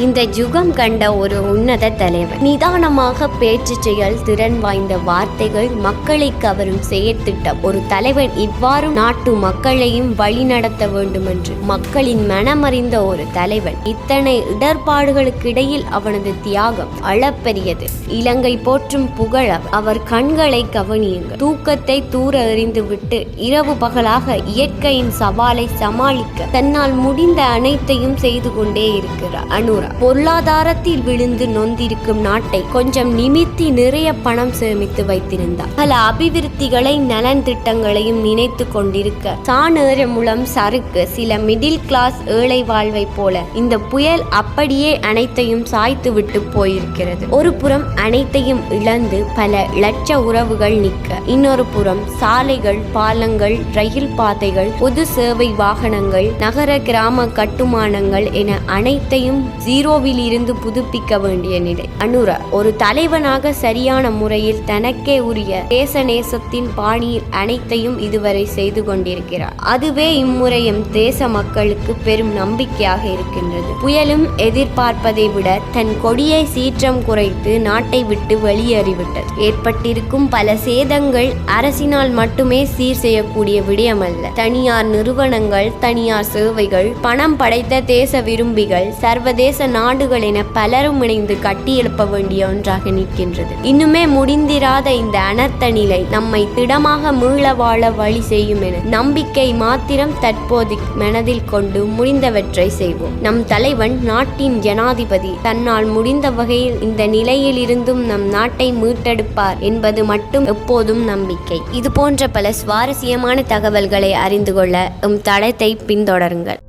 இந்த யுகம் கண்ட ஒரு உன்னத தலைவர். நிதானமாக பேச்சு செயல் திறன் வாய்ந்த வார்த்தைகள் மக்களை கவரும் செயற்திட்டம். ஒரு தலைவன் இவ்வாறு நாட்டு மக்களையும் வழிநடத்த வேண்டுமென்று மக்களின் மனமறிந்த ஒரு தலைவன் இத்தனை இடர்பாடுகளுக்கிடையில் அவனது தியாகம் அளப்பெரியது. இலங்கை போற்றும் புகழ அவர். கண்களை கவனியுங்கள். தூக்கத்தை தூர எறிந்துவிட்டு இரவு பகலாக இயற்கையின் சவாலை சமாளிக்க தன்னால் முடிந்த அனைத்தையும் செய்து கொண்டே இருக்கிறார். அனுரா பொருளாதாரத்தில் விழுந்து நொந்திருக்கும் நாட்டை கொஞ்சம் நிமித்தி நிறைய பணம் சேமித்து வைத்திருந்தார். பல அபிவிருத்திகளை நலன் திட்டங்களையும் நினைத்து கொண்டிருக்க சாணேற மூலம் சருக்கு சில மிடில் கிளாஸ் ஏழை வாழ்வை போல இந்த புயல் அப்படியே அனைத்தையும் சாய்த்து விட்டு போயிருக்கிறது. ஒரு புறம் அனைத்தையும் இழந்து பல லட்ச உறவுகள் நிற்க இன்னொரு புறம் சாலைகள் பாலங்கள் ரயில் பாதைகள் பொது சேவை வாகனங்கள் நகர கிராம கட்டுமானங்கள் என அனைத்தையும் ஜீரோவில் இருந்து புதுப்பிக்க வேண்டிய நிலை. அனுரா ஒரு தலைவனாக சரியான முறையில் தனக்கே உரிய தேசநேசத்தின் பாணியில் அனைத்தையும் இதுவரை செய்து கொண்டிருக்கிறார். அதுவே இம்முறையும் தேச மக்களுக்கு பெரும் நம்பிக்கையாக இருக்கின்றது. புயலும் எதிர்பார்ப்பதை விட தன் கொடியை சீற்றம் குறைத்து நாட்டை விட்டு வெளியேறிவிட்டது. ஏற்பட்டிருக்கும் பல சேதங்கள் அரசினால் மட்டுமே சீர் செய்யக்கூடிய விடயமல்ல. தனியார் நிறுவனங்கள் தனியார் சேவைகள் பணம் படைத்த தேச விரும்பிகள் சர்வதேச நாடுகள் என பலரும் இணைந்து கட்டியெழுப்ப வேண்டிய ஒன்றாக நிற்கின்றது. இன்னுமே முடிந்திராத இந்த அனர்த்த நிலை நம்மை திடமாக மீள வாழ வழி செய்யும் என நம்பிக்கை மாத்திரம் தற்போது மனதில் கொண்டு முடிந்தவற்றை செய்வோம். நம் தலைவன் நாட்டின் ஜனாதிபதி தன்னால் முடிந்த வகையில் இந்த நிலையில் இருந்தும் நம் நாட்டை மீட்டெடுப்பார் என்பது மட்டும் எப்போதும் நம்பிக்கை. இது போன்ற பல சுவாரஸ்யமான தகவல்களை அறிந்து கொள்ள எம் தடத்தை பின்தொடருங்கள்.